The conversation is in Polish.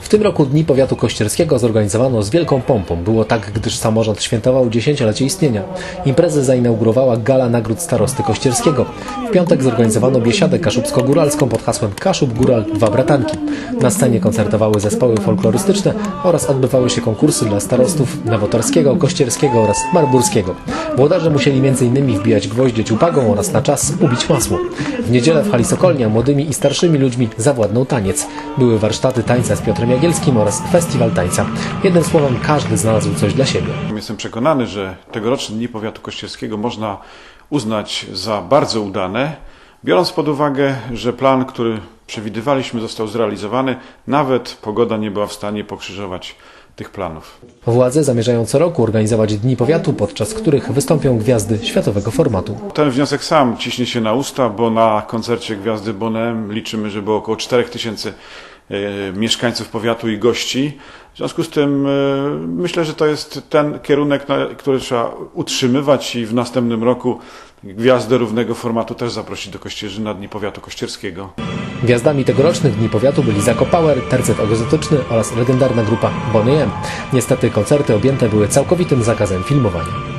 W tym roku Dni Powiatu Kościerskiego zorganizowano z wielką pompą. Było tak, gdyż samorząd świętował dziesięciolecie istnienia. Imprezę zainaugurowała Gala Nagród Starosty Kościerskiego. W piątek zorganizowano biesiadę kaszubsko-góralską pod hasłem Kaszub Góral Dwa Bratanki. Na scenie koncertowały zespoły folklorystyczne oraz odbywały się konkursy dla starostów Nowotorskiego, Kościerskiego oraz Marburskiego. Włodarze musieli m.in. wbijać gwoździe ciupagą oraz na czas ubić masło. W niedzielę w hali Sokolnia młodymi i starszymi ludźmi zawładnął taniec. Były warsztaty tańca z Piotrem Jagielskim oraz festiwal tańca. Jednym słowem każdy znalazł coś dla siebie. Jestem przekonany, że tegoroczne Dni Powiatu Kościerskiego można uznać za bardzo udane, biorąc pod uwagę, że plan, który przewidywaliśmy, został zrealizowany, nawet pogoda nie była w stanie pokrzyżować tych planów. Władze zamierzają co roku organizować Dni Powiatu, podczas których wystąpią gwiazdy światowego formatu. Ten wniosek sam ciśnie się na usta, bo na koncercie Gwiazdy Bonem liczymy, że było około 4000 e, mieszkańców powiatu i gości. W związku z tym e, myślę, że to jest ten kierunek, który trzeba utrzymywać i w następnym roku gwiazdę równego formatu też zaprosić do Kościerzy na Dni Powiatu Kościerskiego. Gwiazdami tegorocznych Dni Powiatu byli Zako Power, tercet egzotyczny oraz legendarna grupa Bonnie M. Niestety koncerty objęte były całkowitym zakazem filmowania.